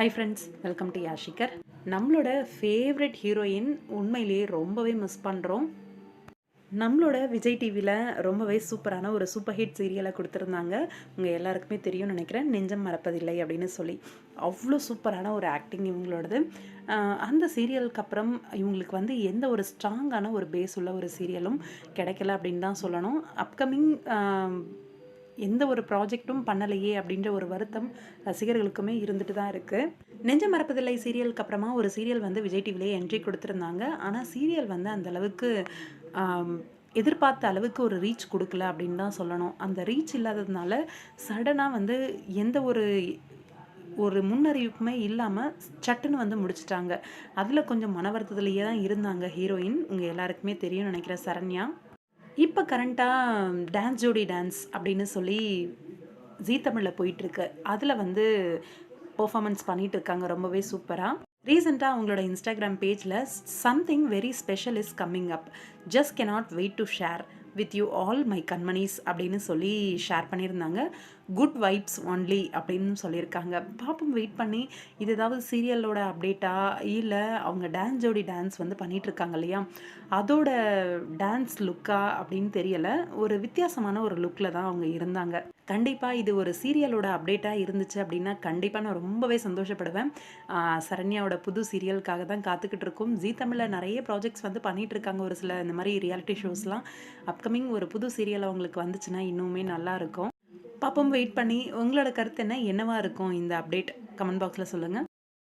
High friends welcome to யாஷிகர் நம்மளோட favourite heroine உண்மையிலேயே ரொம்பவே மிஸ் பண்ணுறோம் நம்மளோட விஜய் டிவியில் ரொம்பவே சூப்பரான ஒரு சூப்பர் ஹிட் சீரியலை கொடுத்துருந்தாங்க. உங்கள் எல்லாருக்குமே தெரியும்னு நினைக்கிறேன். நெஞ்சம் மறப்பதில்லை அப்படின்னு சொல்லி. அவ்வளோ சூப்பரான ஒரு ஆக்டிங் இவங்களோடது. அந்த சீரியலுக்கு அப்புறம் இவங்களுக்கு வந்து எந்த ஒரு ஸ்ட்ராங்கான ஒரு பேஸ் உள்ள ஒரு சீரியலும் கிடைக்கல அப்படின்னு தான் சொல்லணும். அப்கமிங் எந்த ஒரு ப்ராஜெக்ட்டும் பண்ணலையே அப்படின்ற ஒரு வருத்தம் ரசிகர்களுக்குமே இருந்துட்டு தான் இருக்குது நெஞ்ச மறப்பதில்லை சீரியலுக்கு அப்புறமா ஒரு சீரியல் வந்து விஜய் டிவிலே என்ட்ரி கொடுத்துருந்தாங்க. ஆனால் சீரியல் வந்து அந்த அளவுக்கு எதிர்பார்த்த அளவுக்கு ஒரு ரீச் கொடுக்கல அப்படின்னு தான் சொல்லணும். அந்த ரீச் இல்லாததுனால சடனாக வந்து எந்த ஒரு ஒரு முன்னறிவிப்புமே இல்லாமல் சட்டுன்னு வந்து முடிச்சிட்டாங்க. அதில் கொஞ்சம் மன வருத்தத்திலேயே தான் இருந்தாங்க ஹீரோயின். உங்கள் எல்லாருக்குமே தெரியும்னு நினைக்கிறேன். சரண்யா. இப்போ கரண்ட்டாக டான்ஸ் ஜோடி டான்ஸ் அப்படின்னு சொல்லி ஜீ தமிழில் போயிட்டுருக்கு. அதில் வந்து பர்ஃபாமன்ஸ் பண்ணிட்டு இருக்காங்க ரொம்பவே சூப்பராக ரீசெண்டாக அவங்களோட இன்ஸ்டாகிராம் பேஜில் something very special is coming up just cannot wait to share with you all my கண்மணிஸ் அப்படின்னு சொல்லி ஷேர் பண்ணியிருந்தாங்க. குட் வைப்ஸ் ஒன்லி அப்படின்னு சொல்லியிருக்காங்க. பாப்போம் வெயிட் பண்ணி இது ஏதாவது சீரியலோட அப்டேட்டா இல்லை அவங்க டான்ஸ் ஜோடி டான்ஸ் வந்து பண்ணிகிட்ருக்காங்க இருக்காங்க இல்லையா? அதோட டான்ஸ் லுக்கா அப்படின்னு தெரியலை. ஒரு வித்தியாசமான ஒரு லுக்கில் தான் அவங்க இருந்தாங்க. கண்டிப்பாக இது ஒரு சீரியலோட அப்டேட்டாக இருந்துச்சு அப்படின்னா கண்டிப்பாக நான் ரொம்பவே சந்தோஷப்படுவேன். சரண்யாவோட புது சீரியலுக்காக தான் காத்துக்கிட்டு இருக்கோம். ஜீ தமிழில் நிறைய ப்ராஜெக்ட்ஸ் வந்து பண்ணிகிட்ருக்காங்க இருக்காங்க ஒரு சில இந்த மாதிரி ரியாலிட்டி ஷோஸ்லாம் அப்கமிங் ஒரு புது சீரியல் அவங்களுக்கு வந்துச்சுன்னா இன்னுமே நல்லா இருக்கும். பாப்போம் வெயிட் பண்ணி. உங்களோட கருத்து என்ன? என்னவா இருக்கும்? இந்த அப்டேட் கமெண்ட் பாக்ஸில் சொல்லுங்கள்